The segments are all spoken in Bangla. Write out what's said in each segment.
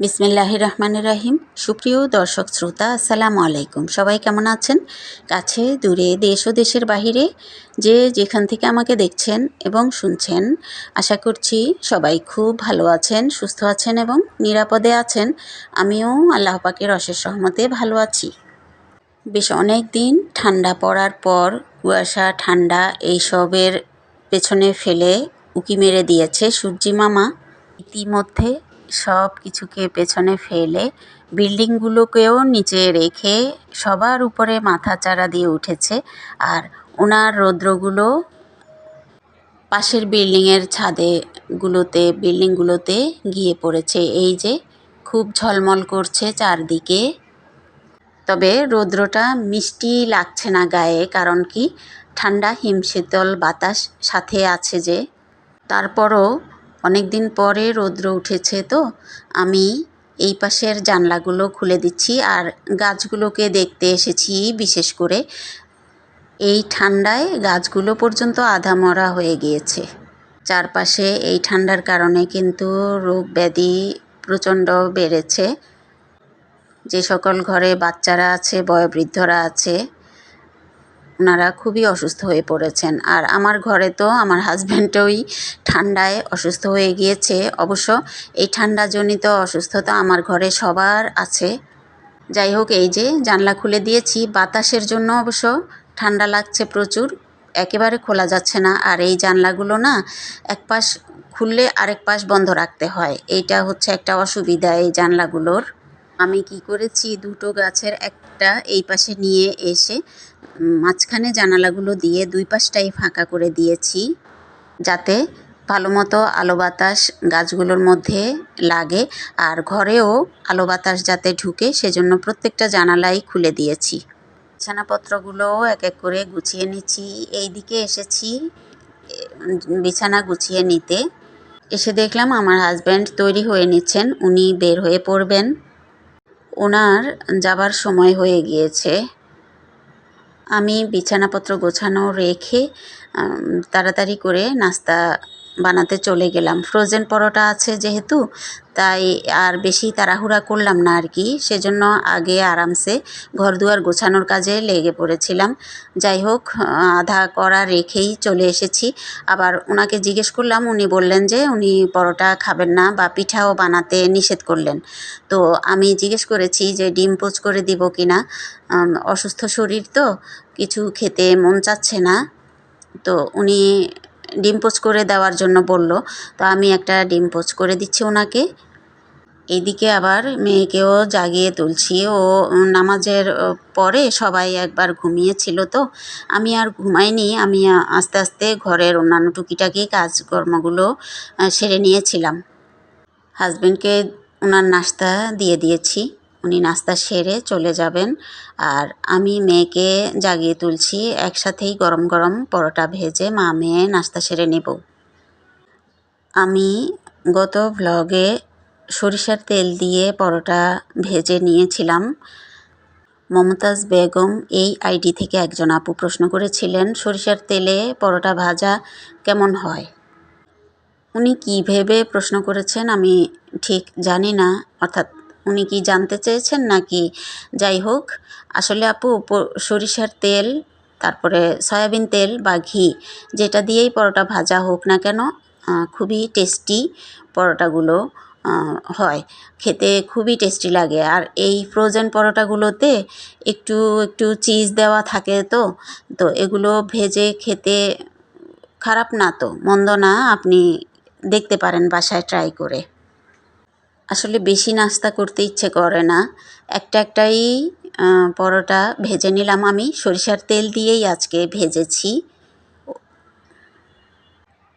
বিসমিল্লাহ রহমান রাহিম। সুপ্রিয় দর্শক শ্রোতা, আসসালামু আলাইকুম। সবাই কেমন আছেন? কাছে, দূরে, দেশ ও দেশের বাহিরে যে যেখান থেকে আমাকে দেখছেন এবং শুনছেন, আশা করছি সবাই খুব ভালো আছেন, সুস্থ আছেন এবং নিরাপদে আছেন। আমিও আল্লাহ পাকের অশেষ সহমতে ভালো আছি। বেশ অনেক দিন ঠান্ডা পড়ার পর কুয়াশা, ঠান্ডা এইসবের পেছনে ফেলে উকি মেরে দিয়েছে সূর্যি মামা। ইতিমধ্যে সব কিছুকে পেছনে ফেলে বিল্ডিংগুলোকেও নিচে রেখে সবার উপরে মাথা চারা দিয়ে উঠেছে আর ওনার রৌদ্রগুলো পাশের বিল্ডিংয়ের ছাদে গুলোতে বিল্ডিংগুলোতে গিয়ে পড়েছে। এই যে খুব ঝলমল করছে চারদিকে। তবে রৌদ্রটা মিষ্টি লাগছে না গায়ে, কারণ কি? ঠান্ডা, হিমশীতল বাতাস সাথে আছে যে। তারপরও অনেক দিন পরে রৌদ্র উঠেছে তো, আমি এই পাশের জানলাগুলো খুলে দিচ্ছি আর গাছগুলোকে দেখতে এসেছি বিশেষ করে। এই ঠান্ডায় গাছগুলো পর্যন্ত আধা মরা হয়ে গিয়েছে। চারপাশে এই ঠান্ডার কারণে কিন্তু রোগ ব্যাধি প্রচণ্ড বেড়েছে। যে সকল ঘরে বাচ্চারা আছে, বয়োবৃদ্ধরা আছে ওনারা খুবই অসুস্থ হয়ে পড়েছেন। আর আমার ঘরে তো আমার হাজব্যান্ডই ঠান্ডায় অসুস্থ হয়ে গিয়েছে। অবশ্য এই ঠান্ডাজনিত অসুস্থতা আমার ঘরে সবার আছে। যাই হোক, এই যে জানলা খুলে দিয়েছি। বাতাসের জন্য অবশ্য ঠান্ডা লাগছে প্রচুর। একেবারে খোলা যাচ্ছে না। আর এই জানলাগুলো না এক পাশ খুললে আরেক পাশ বন্ধ রাখতে হয়। এইটা হচ্ছে একটা অসুবিধা এই জানলাগুলোর। আমি কি করেছি? দুটো গাছের একটা এই পাশে নিয়ে এসে মাঝখানে জানালাগুলো দিয়ে দুই পাশটাই ফাঁকা করে দিয়েছি যাতে ভালো মতো আলো বাতাস গাছগুলোর মধ্যে লাগে আর ঘরেও আলো বাতাস যাতে ঢুকে সেজন্য প্রত্যেকটা জানালাই খুলে দিয়েছি। বিছানাপত্রগুলোও এক এক করে গুছিয়ে নিচ্ছি। এই দিকে এসেছি বিছানা গুছিয়ে নিতে। এসে দেখলাম আমার হাজব্যান্ড তৈরি হয়ে নিচ্ছেন। উনি বের হয়ে পড়বেন। ওনার যাবার সময় হয়ে গিয়েছে। আমি বিছানাপত্র গোছানো রেখে তাড়াতাড়ি করে নাস্তা বানাতে চলে গেলাম। ফ্রোজেন পরোটা আছে যেহেতু, তাই আর বেশি তাড়াহুড়া করলাম না আর কি সেজন্য আগে আরামসে ঘর দুয়ার গোছানোর কাজে লেগে পড়েছিলাম। যাই হোক, আধা করা রেখেই চলে এসেছি। আবার ওনাকে জিজ্ঞেস করলাম, উনি বললেন যে উনি পরোটা খাবেন না বা পিঠাও বানাতে নিষেধ করলেন। তো আমি জিজ্ঞেস করেছি যে ডিম পোচ করে দিব কি না? অসুস্থ শরীর তো, কিছু খেতে মন চাচ্ছে না। তো উনি ডিম পোচ করে দেওয়ার জন্য বলল। তো আমি একটা ডিম পোচ করে দিচ্ছি ওনাকে। এদিকে আবার মেয়েকেও জাগিয়ে তুলছি। ও নামাজের পরে সবাই একবার ঘুমিয়েছিল তো। আমি আর ঘুমাইনি। আমি আস্তে আস্তে ঘরের অন্যান্য টুকিটাকি কাজকর্মগুলো সেরে নিয়েছিলাম। হাজব্যান্ডকে ওনার নাস্তা দিয়ে দিয়েছি। উনি নাস্তা সেরে চলে যাবেন। আর আমি মেয়েকে জাগিয়ে তুলছি, একসাথেই গরম গরম পরোটা ভেজে মা মেয়ে নাস্তা সেরে নেব। আমি গত ভ্লগে সরিষার তেল দিয়ে পরোটা ভেজে নিয়েছিলাম। মমতাজ বেগম এই আইডি থেকে একজন আপু প্রশ্ন করেছিলেন, সরিষার তেলে পরোটা ভাজা কেমন হয়? উনি কী ভেবে প্রশ্ন করেছেন আমি ঠিক জানি না, অর্থাৎ উনি কি জানতে চেয়েছেন নাকি? যাই হোক, আসলে আপু সরিষার তেল, তারপরে সয়াবিন তেল বা ঘি, যেটা দিয়েই পরোটা ভাজা হোক না কেন খুবই টেস্টি পরোটাগুলো হয়। খেতে খুবই টেস্টি লাগে। আর এই ফ্রোজেন পরোটাগুলোতে একটু একটু চিজ দেওয়া থাকে তো তো এগুলো ভেজে খেতে খারাপ না তো, মন্দ না, আপনি দেখতে পারেন বাসায় ট্রাই করে। আসলে বেশি নাস্তা করতে ইচ্ছে করে না। একটা একটাই পরোটা ভেজে নিলাম আমি। সরিষার তেল দিয়েই আজকে ভেজেছি।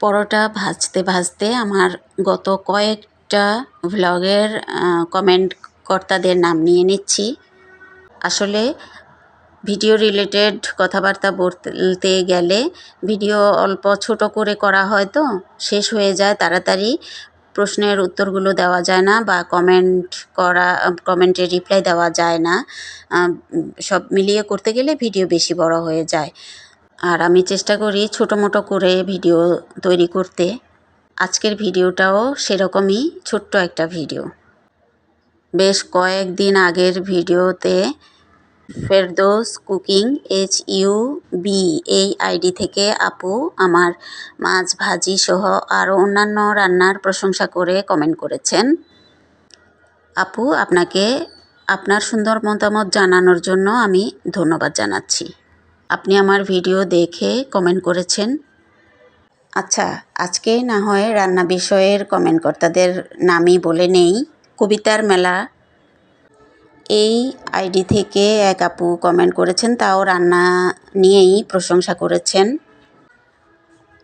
পরোটা ভাজতে ভাজতে আমার গত কয়েকটা ভ্লগের কমেন্ট কর্তাদের নাম নিয়ে নিচ্ছি। আসলে ভিডিও রিলেটেড কথাবার্তা বলতে গেলে ভিডিও অল্প ছোট করে করা হয় তো, শেষ হয়ে যায় তাড়াতাড়ি। প্রশ্নের উত্তরগুলো দেওয়া যায় না বা কমেন্ট করা কমেন্টের রিপ্লাই দেওয়া যায় না। সব মিলিয়ে করতে গেলে ভিডিও বেশি বড় হয়ে যায়। আর আমি চেষ্টা করি ছোটো মোটো করে ভিডিও তৈরি করতে। আজকের ভিডিওটাও সেরকমই ছোট্ট একটা ভিডিও বেশ কয়েকদিন আগের ভিডিওতে Ferdous cooking H U B এই আইডি থেকে আপু, আমার মাছ ভাজি সহ আরও অন্যান্য রান্নার প্রশংসা করে কমেন্ট করেছেন। আপু, আপনাকে আপনার সুন্দর মতামত জানানোর জন্য আমি ধন্যবাদ জানাচ্ছি। আপনি আমার ভিডিও দেখে কমেন্ট করেছেন। আচ্ছা আজকে না হয় রান্না বিষয়ের কমেন্ট কর্তাদের নামই বলে নেই। কবিতার মেলা এই আইডি থেকে এক আপু কমেন্ট করেছেন, তাও রান্না নিয়েই প্রশংসা করেছেন।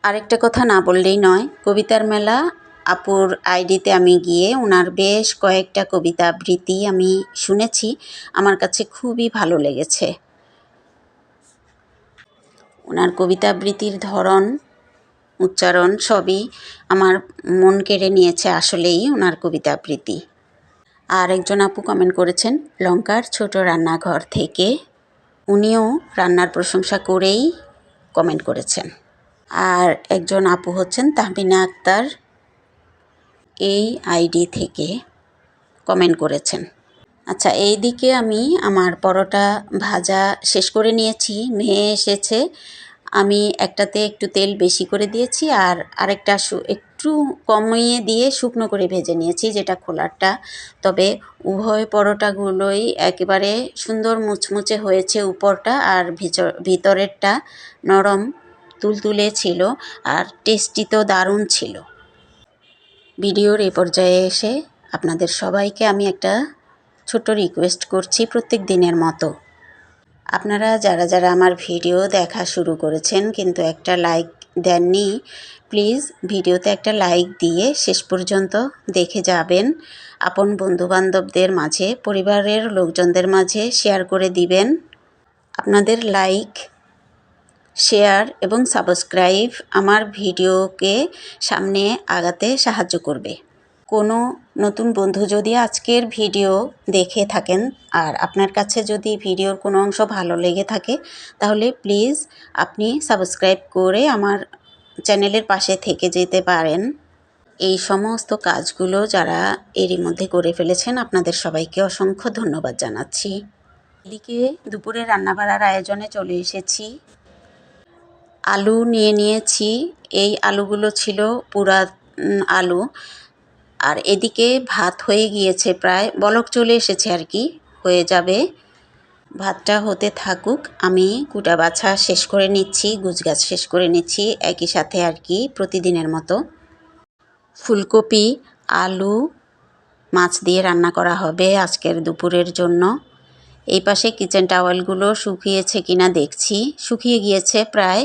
আরেকটা কথা না বললেই নয়, কবিতার মেলা আপুর আইডিতে আমি গিয়ে ওনার বেশ কয়েকটা কবিতা আবৃত্তি আমি শুনেছি, আমার কাছে খুবই ভালো লেগেছে। ওনার কবিতা আবৃত্তির ধরন, উচ্চারণ সবই আমার মন কেড়ে নিয়েছে আসলেই ওনার কবিতা আবৃত্তি। আর একজন আপু কমেন্ট করেছেন, লঙ্কার ছোট রান্নাঘর থেকে উনিও রান্নার প্রশংসা করেই কমেন্ট করেছেন। আর একজন আপু হচ্ছেন তাহমিনা আক্তার, এই আইডি থেকে কমেন্ট করেছেন। আচ্ছা এই দিকে আমি আমার পরোটা ভাজা শেষ করে নিয়েছি মেয়ে এসেছে। আমি একটাতে একটু তেল বেশি করে দিয়েছি আর আরেকটা একটু কমিয়ে দিয়ে শুকনো করে ভেজে নিয়েছি, যেটা খোলারটা। তবে উভয় পরোটাগুলোই একেবারে সুন্দর মুচমুচে হয়েছে উপরটা আর ভিতরেরটা নরম তুলতুলে ছিল আর টেস্টি তো দারুণ ছিল। ভিডিওর এ পর্যায়ে এসে আপনাদের সবাইকে আমি একটা ছোট্ট রিকোয়েস্ট করছি প্রত্যেক দিনের মতো। আপনারা যারা যারা আমার ভিডিও দেখা শুরু করেছেন, কিন্তু একটা লাইক দেননি। প্লিজ ভিডিওতে একটা লাইক দিয়ে শেষ পর্যন্ত দেখে যাবেন। আপন বন্ধুবান্ধবদের মাঝে, পরিবারের লোকজনদের মাঝে শেয়ার করে দিবেন। আপনাদের লাইক, শেয়ার এবং সাবস্ক্রাইব আমার ভিডিওকে সামনে আগাতে সাহায্য করবে। কোনো নতুন বন্ধু যদি আজকের ভিডিও দেখে থাকেন আর আপনার কাছে যদি ভিডিওর কোনো অংশ ভালো লেগে থাকে, তাহলে প্লিজ আপনি সাবস্ক্রাইব করে আমার চ্যানেলের পাশে থেকে যেতে পারেন। এই সমস্ত কাজগুলো যারা এরই মধ্যে করে ফেলেছেন, আপনাদের সবাইকে অসংখ্য ধন্যবাদ জানাচ্ছি। এদিকে দুপুরে রান্নাবাড়ার আয়োজনে চলে এসেছি। আলু নিয়ে নিয়েছি। এই আলুগুলো ছিল পুরা আলু। আর এদিকে ভাত হয়ে গিয়েছে প্রায়। বলক চলে এসেছে আর কি, হয়ে যাবে। ভাতটা হতে থাকুক, আমি কুটা বাছা শেষ করে নিচ্ছি গুছগাছ শেষ করে নিচ্ছি, একই সাথে আর কি প্রতিদিনের মতো। ফুলকপি, আলু, মাছ দিয়ে রান্না করা হবে আজকের দুপুরের জন্য। এই পাশে কিচেন টাওয়ালগুলো শুকিয়েছে কিনা দেখছি। শুকিয়ে গিয়েছে প্রায়।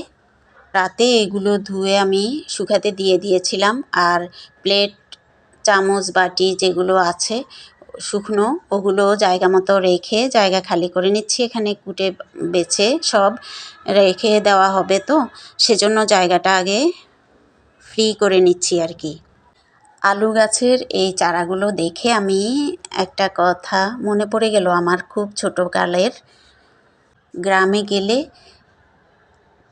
রাতে এগুলো ধুয়ে আমি শুকাতে দিয়ে দিয়েছিলাম। আর প্লেট চামচ, বাটি যেগুলো আছে, শুকনো, ওগুলো জায়গা মতো রেখে জায়গা খালি করে নিচ্ছি। এখানে কুটে বেছে সব রেখে দেওয়া হবে তো, সেজন্য জায়গাটা আগে ফ্রি করে নিচ্ছি আর কি। আলু গাছের এই চারাগুলো দেখে আমি একটা কথা মনে পড়ে গেল আমার খুব ছোটোকালের। গ্রামে গেলে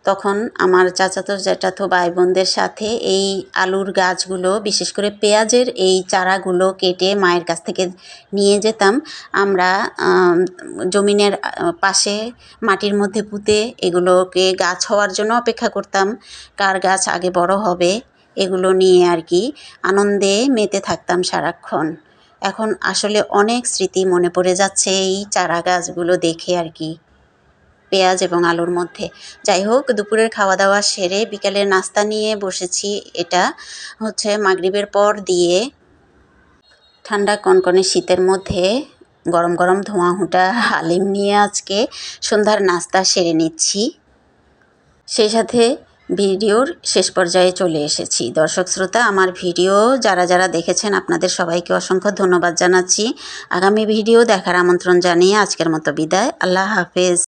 তখন আমার চাচাতো জ্যাঠাতো ভাই বোনদের সাথে এই আলুর গাছগুলো, বিশেষ করে পেঁয়াজের এই চারাগুলো কেটে মায়ের কাছ থেকে নিয়ে যেতাম। আমরা জমিনের পাশে মাটির মধ্যে পুঁতে এগুলোকে গাছ হওয়ার জন্য অপেক্ষা করতাম। কার গাছ আগে বড় হবে এগুলো নিয়ে আর কি আনন্দে মেতে থাকতাম সারাক্ষণ। এখন আসলে অনেক স্মৃতি মনে পড়ে যাচ্ছে এই চারা গাছগুলো দেখে আর কি। পেঁয়াজ এবং আলুর মধ্যে। যাই হোক দুপুরের খাওয়া দাওয়া সেরে বিকালের নাস্তা নিয়ে বসেছি। এটা হচ্ছে মাগরিবের পর দিয়ে ঠান্ডা কনকনে শীতের মধ্যে গরম গরম ধোঁয়া হুঁটা হালিম নিয়ে আজকে সন্ধ্যার নাস্তা সেরে নিচ্ছি। সেই সাথে ভিডিওর শেষ পর্যায়ে চলে এসেছি। দর্শক শ্রোতা, আমার ভিডিও যারা যারা দেখেছেন, আপনাদের সবাইকে অসংখ্য ধন্যবাদ জানাচ্ছি। আগামী ভিডিও দেখার আমন্ত্রণ জানিয়ে আজকের মতো বিদায়। আল্লাহ হাফেজ।